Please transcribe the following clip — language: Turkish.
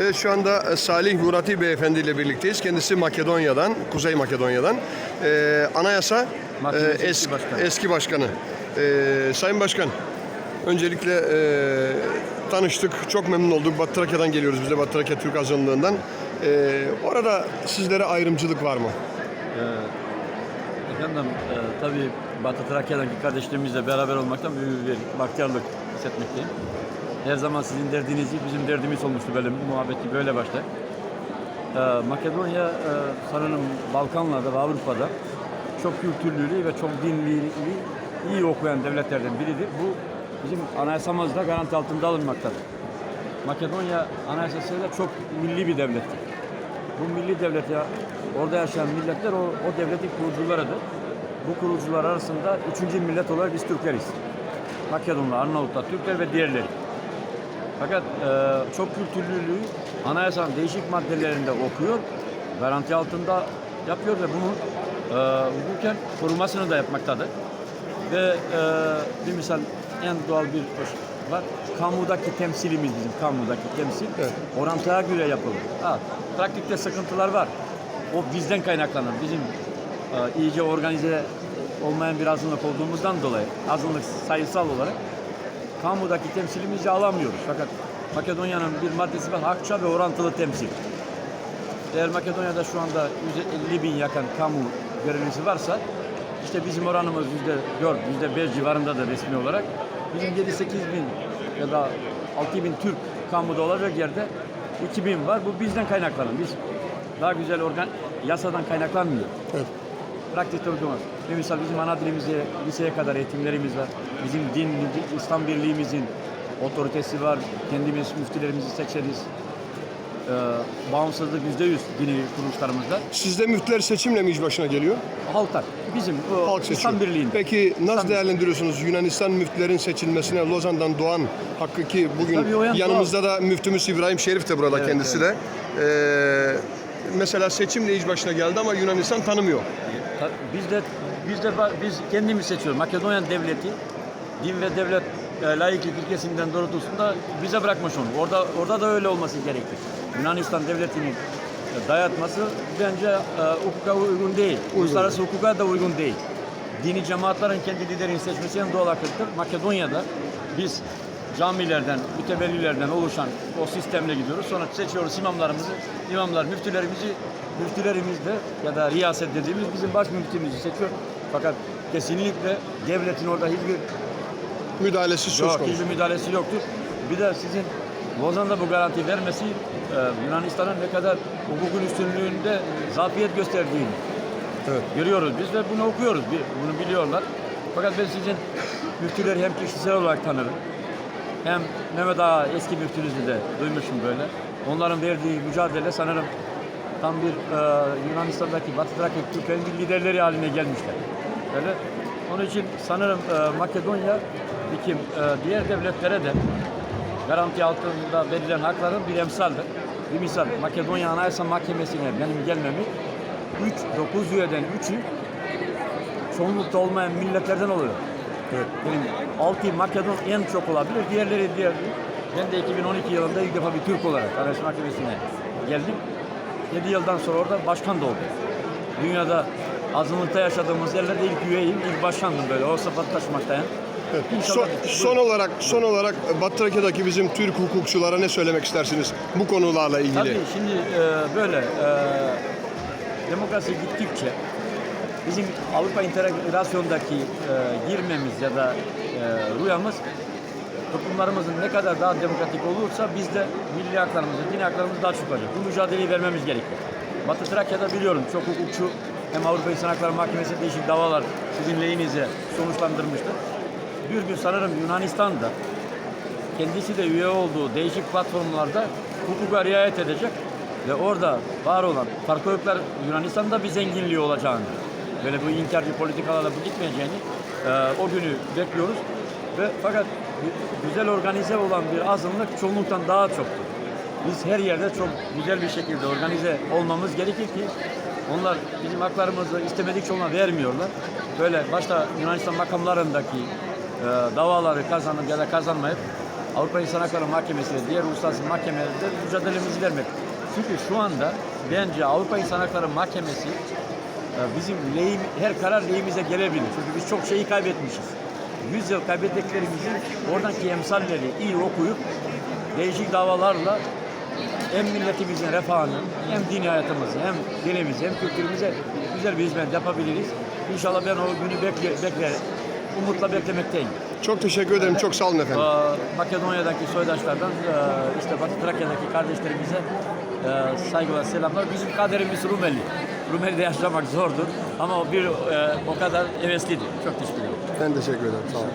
Evet şu anda e, Salih Murati Beyefendi ile birlikteyiz. Kendisi Makedonya'dan, Kuzey Makedonya'dan. Ee, anayasa Mahkemesi e, eski eski, başkanı. eski başkanı. Ee, Sayın Başkan, öncelikle e, tanıştık. Çok memnun olduk. Batı Trakya'dan geliyoruz biz de Batı Trakya Türk Azınlığı'ndan. Ee, orada sizlere ayrımcılık var mı? Efendim e, tabii Batı Trakya'daki kardeşlerimizle beraber olmaktan büyük bir bahtiyarlık hissetmekteyim. Her zaman sizin derdinizi bizim derdimiz olmuştu böyle muhabbeti böyle başlar. E, Makedonya e, sanırım Balkanlarda ve Avrupa'da çok kültürlülüğü ve çok dinliliği iyi okuyan devletlerden biridir. Bu bizim anayasamızda garanti altında alınmaktadır. Makedonya anayasasıyla çok milli bir devlettir. Bu milli devlet ya orada yaşayan milletler o, o devletin kurucularıdır. Bu kurucular arasında üçüncü millet olarak biz Türkleriz. Makedonlar, Arnavutlar, Türkler ve diğerleri. Fakat e, çok kültürlülüğü anayasanın değişik maddelerinde okuyor, garanti altında yapıyor ve bunu e, hukuken korumasını da yapmaktadır. Ve e, bir misal en doğal bir var. Kamudaki temsilimiz bizim, kamudaki temsil Evet. orantıya göre yapılır. Ha, pratikte sıkıntılar var. O bizden kaynaklanır. Bizim e, iyice organize olmayan bir azınlık olduğumuzdan dolayı azınlık sayısal olarak kamudaki temsilimizi alamıyoruz. Fakat Makedonya'nın bir maddesi var. Hakça ve orantılı temsil. Eğer Makedonya'da şu anda 150 bin yakın kamu görevlisi varsa işte bizim oranımız yüzde 4, yüzde 5 civarında da resmi olarak bizim 7-8 bin ya da 6 bin Türk kamuda olacak yerde 2 bin var. Bu bizden kaynaklanır. Biz daha güzel organ yasadan kaynaklanmıyor. Evet. Pratikte uygulamaz. Bir misal bizim ana dilimizde liseye kadar eğitimlerimiz var. Bizim din, İslam birliğimizin otoritesi var. Kendimiz müftülerimizi seçeriz. Ee, bağımsızlık yüzde yüz dini kuruluşlarımızda. Sizde müftüler seçimle mi iş başına geliyor? Halklar. Bizim o Halk seçiyor. İslam birliğinde. Peki nasıl İslam- değerlendiriyorsunuz Yunanistan müftülerin seçilmesine Lozan'dan doğan hakkı ki bugün yanımızda da müftümüz İbrahim Şerif de burada Evet, kendisi de. Ee, mesela seçimle iş başına geldi ama Yunanistan tanımıyor. Ta- Biz de biz de biz kendimiz seçiyoruz. Makedonya devleti din ve devlet e, layıklık ilkesinden doğrultusunda bize bırakmış onu. Orada orada da öyle olması gerekir. Yunanistan devletinin e, dayatması bence e, hukuka uygun değil. Uluslararası hukuka da uygun değil. Dini cemaatlerin kendi liderini seçmesi en doğal hakkıdır. Makedonya'da biz camilerden, mütevellilerden oluşan o sistemle gidiyoruz. Sonra seçiyoruz imamlarımızı, imamlar müftülerimizi, müftülerimiz de ya da riyaset dediğimiz bizim baş müftümüzü seçiyor. Fakat kesinlikle devletin orada hiçbir Müdahalesi söz yok, konusu. hiçbir müdahalesi yoktur. Bir de sizin Lozan'da bu garanti vermesi e, Yunanistan'ın ne kadar hukukun üstünlüğünde zafiyet gösterdiğini Evet. görüyoruz. Biz de bunu okuyoruz. Bunu biliyorlar. Fakat ben sizin müftüleri hem kişisel olarak tanırım. Hem Mehmet Ağa eski müftünüzü de duymuşum böyle. Onların verdiği mücadele sanırım tam bir e, Yunanistan'daki Batı Trakya Türklerin liderleri haline gelmişler. Böyle. Onun için sanırım e, Makedonya kim e, diğer devletlere de garanti altında verilen hakların bir emsaldir. Bir misal Makedonya Anayasa Mahkemesi'ne benim gelmemi 3, 9 üyeden 3'ü çoğunlukta olmayan milletlerden oluyor. 6 Makedon en çok olabilir. Diğerleri diğer. Ben de 2012 yılında ilk defa bir Türk olarak Anayasa Mahkemesi'ne geldim. 7 yıldan sonra orada başkan da oldum. Dünyada azınlıkta yaşadığımız yerlerde ilk üyeyim, ilk başkandım böyle. O sıfat taşımaktayım. Evet. Son, son olarak son olarak Batı Trakya'daki bizim Türk hukukçulara ne söylemek istersiniz bu konularla ilgili? Tabii şimdi e, böyle e, demokrasi gittikçe bizim Avrupa integrasyondaki e, girmemiz ya da e, rüyamız toplumlarımızın ne kadar daha demokratik olursa biz de milli haklarımızı, din haklarımızı daha çok olacak. Bu mücadeleyi vermemiz gerekiyor. Batı Trakya'da biliyorum çok hukukçu hem Avrupa İnsan Hakları Mahkemesi değişik davalar sizin lehinize sonuçlandırmıştır. Bir gün sanırım Yunanistan'da kendisi de üye olduğu değişik platformlarda hukuka riayet edecek ve orada var olan farklılıklar Yunanistan'da bir zenginliği olacağını, böyle bu inkarcı politikalarla bu gitmeyeceğini e, o günü bekliyoruz ve fakat gü- güzel organize olan bir azınlık çoğunluktan daha çoktur. Biz her yerde çok güzel bir şekilde organize olmamız gerekir ki onlar bizim haklarımızı istemedikçe ona vermiyorlar. Böyle başta Yunanistan makamlarındaki e, davaları kazanıp ya da kazanmayıp Avrupa İnsan Hakları Mahkemesi ve diğer uluslararası mahkemelerde mücadelemizi vermek. Çünkü şu anda bence Avrupa İnsan Hakları Mahkemesi bizim lehim, her karar lehimize gelebilir. Çünkü biz çok şeyi kaybetmişiz. 100 yıl kaybettiklerimizi oradaki emsalleri iyi okuyup değişik davalarla hem milletimizin refahını, hem dini hayatımızı, hem dilimizi, hem kültürümüze güzel bir hizmet yapabiliriz. İnşallah ben o günü bekle, bekle umutla beklemekteyim. Çok teşekkür ederim. Çok sağ olun efendim. Ee, Makedonya'daki soydaşlardan e, işte Batı Trakya'daki kardeşlerimize e, saygılar, selamlar. Bizim kaderimiz Rumeli. Rumeli'de yaşamak zordur ama bir e, o kadar heveslidir. Çok teşekkür ederim. Ben teşekkür ederim. Sağ olun.